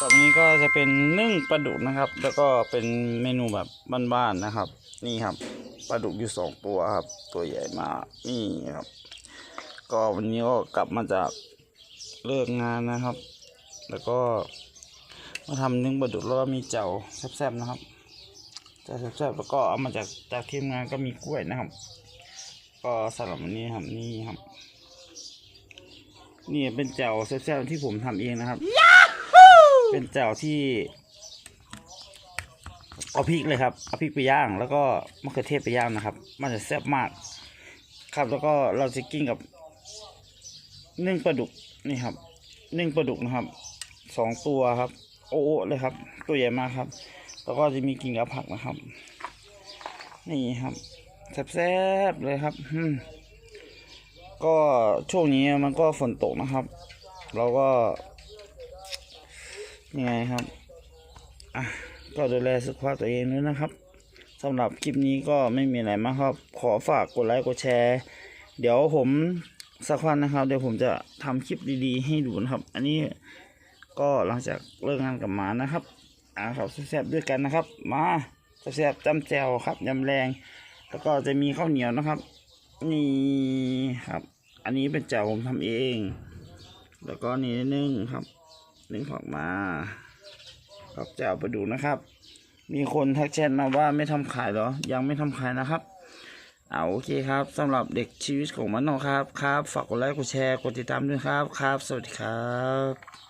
ต่อไปนี้ก็จะเป็นนึ่งปลาดุกนะครับ แล้วก็เป็นเมนูแบบบ้านๆนะครับ นี่ครับปลาดุกอยู่สองตัวครับ ตัวใหญ่มากนี่ครับ ก็วันนี้ก็กลับมาจากเลิกงานนะครับ แล้วก็มาทำนึ่งปลาดุกแล้วก็มีเจ่วแซ่บๆนะครับเจ่วแซ่บๆแล้วก็เอามาจากจากทีมงานก็มีกล้วยนะครับ ก็สำหรับวันนี้ครับนี่ครับ นี่เป็นแจ่วแซ่บๆที่ผมทำเองนะครับ เป็นแจ่วที่เอาพริกเลยครับเอาพริกไปย่างแล้วก็มะเขือเทศไปย่างนะครับ มันจะแซ่บมาก ครับแล้วก็เราจะกินกับนึ่งปลาดุกนี่ครับนึ่งปลาดุกนะครับสองตัวครับ โอ้โอเลยครับ ตัวใหญ่มากครับ แล้วก็จะมีกินกับผักนะครับ นี่ครับแซ่บๆเลยครับก็ช่วงนี้มันก็ฝนตกนะครับ เราก็ ยังไงครับอะก็ดูแลสุขภาพตัวเองด้วยนะครับสำหรับคลิปนี้ก็ไม่มีอะไรมากครับ ขอฝากกดไลค์กดแชร์ เดี๋ยวผมสักวันนะครับ เดี๋ยวผมจะทำคลิปดีๆ ให้ดูนะครับ อันนี้ก็หลังจากเลิกงานกลับมานะครับอ่าครับแซ่บๆด้วยกันนะครับ มาแซ่บๆจำแจวครับยำแรง แล้วก็จะมีข้าวเหนียวนะครับ นี่ครับ อันนี้เป็นแจ่วผมทำเอง แล้วก็นี่นึ่งครับ นึ่งผอกมาครับจะเอาไปดูนะครับ มีคนทักแชทมาว่าไม่ทำขายเหรอ ยังไม่ทำขายนะครับ เอาโอเคครับสำหรับเด็กชีวิตของมันนาะครับ ครับ ฝากกดไลค์ กดแชร์ กดติดตามด้วยครับ ครับ สวัสดีครับ